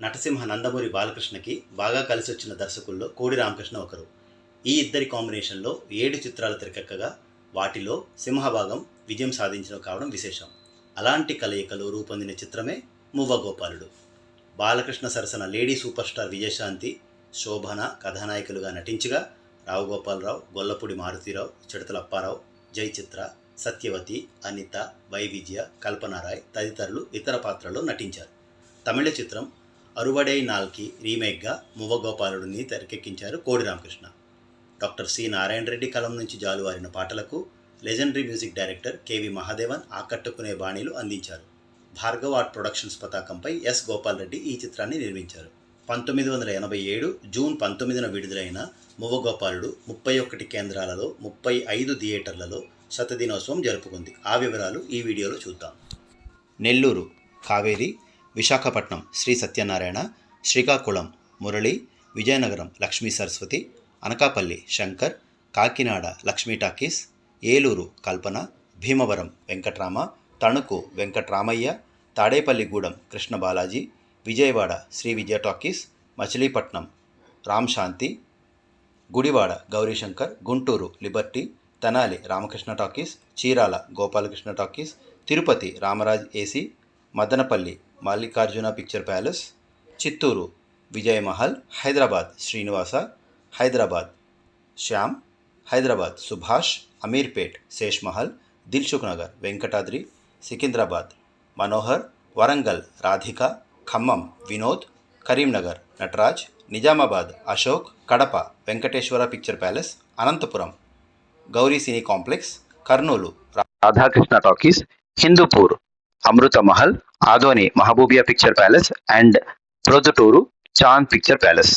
నటసింహ నందమూరి బాలకృష్ణకి బాగా కలిసి వచ్చిన దర్శకుల్లో కోడి రామకృష్ణ ఒకరు. ఈ ఇద్దరి కాంబినేషన్లో ఏడు చిత్రాలు తెరకెక్కగా వాటిలో సింహభాగం విజయం సాధించడం కావడం విశేషం. అలాంటి కలయికలో రూపొందిన చిత్రమే మువ్వగోపాలుడు బాలకృష్ణ సరసన lady super star Vijayashanti Shobhana కథానాయకులుగా నటించగా రావుగోపాలరావు గొల్లపూడి మారుతీరావు చిడతల అప్పారావు జై చిత్ర సత్యవతి అనిత వైవిజయ కల్పనారాయ్ తదితరులు ఇతర పాత్రల్లో నటించారు. తమిళ చిత్రం అరువడై నాల్కి రీమేక్గా మువ్వగోపాలుడిని తెరకెక్కించారు కోడి రామకృష్ణ. డాక్టర్ సి నారాయణ రెడ్డి కలం నుంచి జాలువారిన పాటలకు legendary music director KV Mahadevan ఆకట్టుకునే బాణీలు అందించారు. భార్గవ్ ఆర్ట్ ప్రొడక్షన్స్ పతాకంపై ఎస్ గోపాల్ రెడ్డి ఈ చిత్రాన్ని నిర్మించారు. పంతొమ్మిది వందల ఎనభై ఏడు జూన్ పంతొమ్మిదిన విడుదలైన మువ్వగోపాలుడు ముప్పై ఒకటి కేంద్రాలలో ముప్పై ఐదు థియేటర్లలో శతదినోత్సవం జరుపుకుంది. ఆ వివరాలు ఈ వీడియోలో చూద్దాం. Nellore Kaveri Visakhapatnam Sri Satyanarayana Srikakulam Murali Vizianagaram Lakshmi Saraswati Anakapalli Shankar Kakinada Lakshmi talkies Eluru Kalpana Bhimavaram Venkatrama Tanuku Venkatramaiah Tadepalligudem Krishna Balaji Vijayawada Sri Vijaya talkies Machilipatnam Ram Shanti Gudivada Gaurishankar Guntur Liberty Tenali Ramakrishna talkies Chirala Gopalakrishna talkies Tirupati Ramaraj AC Madanapalle Mallikarjuna picture palace Chittoor Vijayamahal Hyderabad Srinivasa Hyderabad Shyam Hyderabad Subhash Ameerpet Shesh Mahal Dilsukh Nagar Venkatadri Secunderabad Manohar Warangal Radhika Khammam Vinod Karimnagar Nataraj Nizamabad Ashok Kadapa Venkateswara picture palace Anantapur Gowri cine complex Kurnool Radhakrishna talkies Hindupur. Amrutha Mahal Adoni Mahaboobia picture palace and Proddatur Chand picture palace.